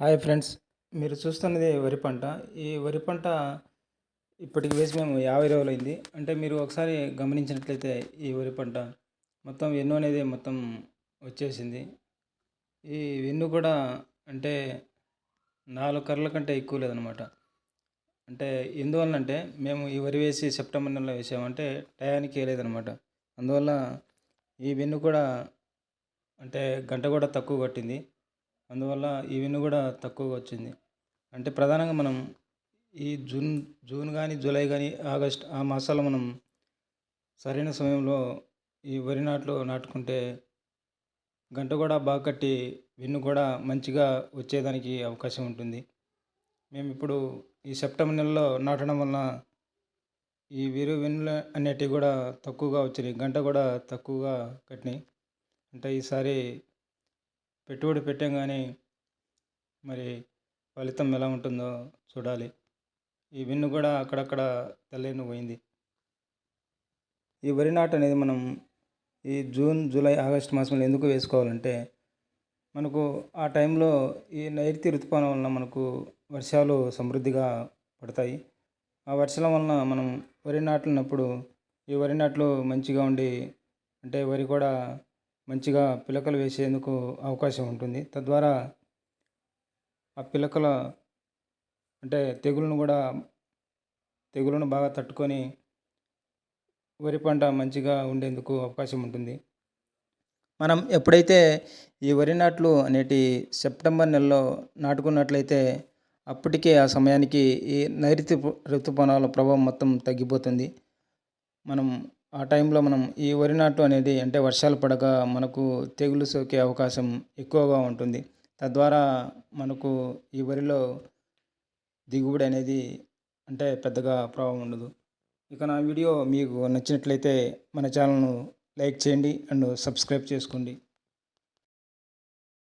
Hi friends మీరు చూస్తున్నది వరి పంట. ఈ వరి పంట ఇప్పటికి వేసి మేము యాభై రోజులు అయింది. అంటే మీరు ఒకసారి గమనించినట్లయితే ఈ వరి పంట మొత్తం వెన్ను అనేది మొత్తం వచ్చేసింది. ఈ వెన్ను కూడా అంటే నాలుగు కర్రల కంటే ఎక్కువ లేదనమాట అంటే ఎందువల్లంటే మేము ఈ వరి వేసి సెప్టెంబర్ నెలలో వేసామంటే టయానికి వేయలేదనమాట అందువల్ల ఈ వెన్ను కూడా అంటే గంట కూడా తక్కువ పట్టింది. అందువల్ల ఈ వెన్ను కూడా తక్కువగా వచ్చింది. అంటే ప్రధానంగా మనం ఈ జూన్ జూన్ కానీ జూలై కానీ ఆగస్ట్ ఆ మాసాల్లో మనం సరైన సమయంలో ఈ వరి నాట్లు నాటుకుంటే గంట కూడా బాగా కట్టి విన్ను కూడా మంచిగా వచ్చేదానికి అవకాశం ఉంటుంది. మేము ఇప్పుడు ఈ సెప్టెంబర్ నెలలో నాటడం వలన ఈ వీరు వెన్నులు అనేటివి కూడా తక్కువగా వచ్చినాయి. గంట కూడా తక్కువగా కట్టినాయి. అంటే ఈసారి పెట్టుబడి పెట్టాం కానీ మరి ఫలితం ఎలా ఉంటుందో చూడాలి. ఈ వెన్ను కూడా అక్కడక్కడ తెల్లని పోయింది. ఈ వరి నాటు అనేది మనం ఈ జూన్ జూలై ఆగస్ట్ మాసంలో ఎందుకు వేసుకోవాలంటే మనకు ఆ టైంలో ఈ నైరుతి ఋతుపానం వలన మనకు వర్షాలు సమృద్ధిగా పడతాయి. ఆ వర్షాల వలన మనం వరి నాటినప్పుడు ఈ వరి నాట్లు మంచిగా ఉండి అంటే వరి కూడా మంచిగా పిలకలు వేసేందుకు అవకాశం ఉంటుంది. తద్వారా ఆ పిలకల అంటే తెగులను కూడా తెగులను బాగా తట్టుకొని వరి పంట మంచిగా ఉండేందుకు అవకాశం ఉంటుంది. మనం ఎప్పుడైతే ఈ వరి నాట్లు అనేటి సెప్టెంబర్ నెలలో నాటుకున్నట్లయితే అప్పటికే ఆ సమయానికి ఈ నైరుతి ఋతుపవనాల ప్రభావం మొత్తం తగ్గిపోతుంది. మనం ఆ టైంలో మనం ఈ వరి నాటు అనేది అంటే వర్షాలు పడక మనకు తెగులు సోకే అవకాశం ఎక్కువగా ఉంటుంది. తద్వారా మనకు ఈ వరిలో దిగుబడి అనేది అంటే పెద్దగా ప్రభావం ఉండదు. ఇక నా వీడియో మీకు నచ్చినట్లయితే మన ఛానల్ను లైక్ చేయండి అండ్ సబ్స్క్రైబ్ చేసుకోండి.